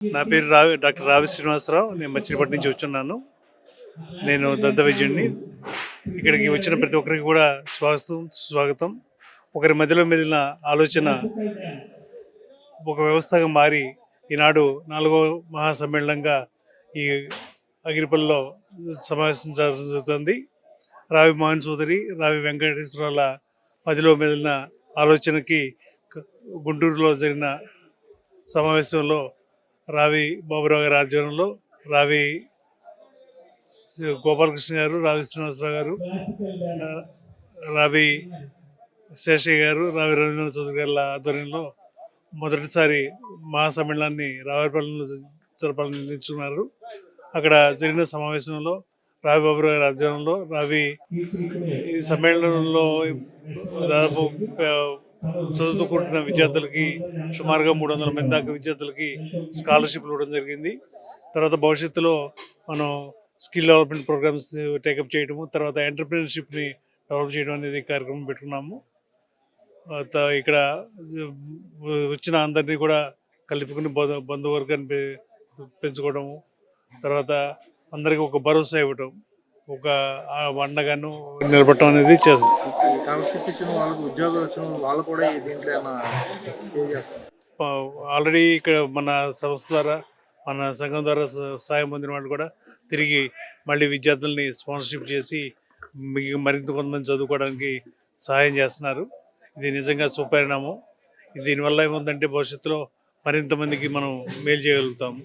నా పేరు రావి డాక్టర్ రావి శ్రీనివాసరావు. నేను మచిలీపట్నం నుంచి వచ్చున్నాను. నేను దంత వైద్యుడిని. ఇక్కడికి వచ్చిన ప్రతి ఒక్కరికి కూడా స్వాగతం స్వాగతం ఒకరి మధ్యలో మెదిలిన ఆలోచన ఒక వ్యవస్థగా మారి ఈనాడు నాలుగో మహాసమ్మేళనంగా ఈ అగిరిపల్లిలో సమావేశం జరుగుతుంది. రావి మోహన్ చౌదరి రావి వెంకటేశ్వరాల మధ్యలో మెదిలిన ఆలోచనకి గుంటూరులో జరిగిన సమావేశంలో రావి బాబురావు గారి ఆధ్వర్యంలో రావి శ్రీ గోపాలకృష్ణ గారు రావి శ్రీనివాసరావు గారు రావి శేషయ్య గారు రావి రవీంద్రనాథ్ చౌదరి గారి ఆధ్వర్యంలో మొదటిసారి మహాసమ్మేళనాన్ని రావారిపల్లిలో జరపాలని నిర్ణయించుకున్నారు. అక్కడ జరిగిన సమావేశంలో రావి బాబురావు గారి ఆధ్వర్యంలో రావి ఈ సమ్మేళనంలో దాదాపు చదువుకుంటున్న విద్యార్థులకి సుమారుగా మూడు వందల మంది దాకా విద్యార్థులకి స్కాలర్షిప్లు ఇవ్వడం జరిగింది. తర్వాత భవిష్యత్తులో మనం స్కిల్ డెవలప్మెంట్ ప్రోగ్రామ్స్ టేకప్ చేయడము తర్వాత ఎంటర్ప్రీనర్షిప్ని డెవలప్ చేయడం అనేది కార్యక్రమం పెట్టుకున్నాము. ఇక్కడ వచ్చిన అందరినీ కూడా కలుపుకుని బంధు బంధువర్గాన్ని పె- పెంచుకోవడము తర్వాత అందరికీ ఒక భరోసా ఇవ్వటం ఒక అండగాను నిలబడటం అనేది చేస్తాం. స్కాలర్షిప్ ఇచ్చిన వాళ్ళకి ఉద్యోగాలు వచ్చిన వాళ్ళు కూడా దీంట్లో ఏమైనా ఆల్రెడీ ఇక్కడ మన సంస్థ ద్వారా మన సంఘం ద్వారా సహాయం సాయం పొందిన వాళ్ళు కూడా తిరిగి మళ్ళీ విద్యార్థుల్ని స్పాన్సర్షిప్ చేసి మిగి- మరింత కొంతమంది చదువుకోవడానికి సహాయం చేస్తున్నారు. ఇది నిజంగా సుపరిణామం. దీనివల్ల ఏముందంటే భవిష్యత్తులో మరింత మందికి మనం మేలు చేయగలుగుతాము.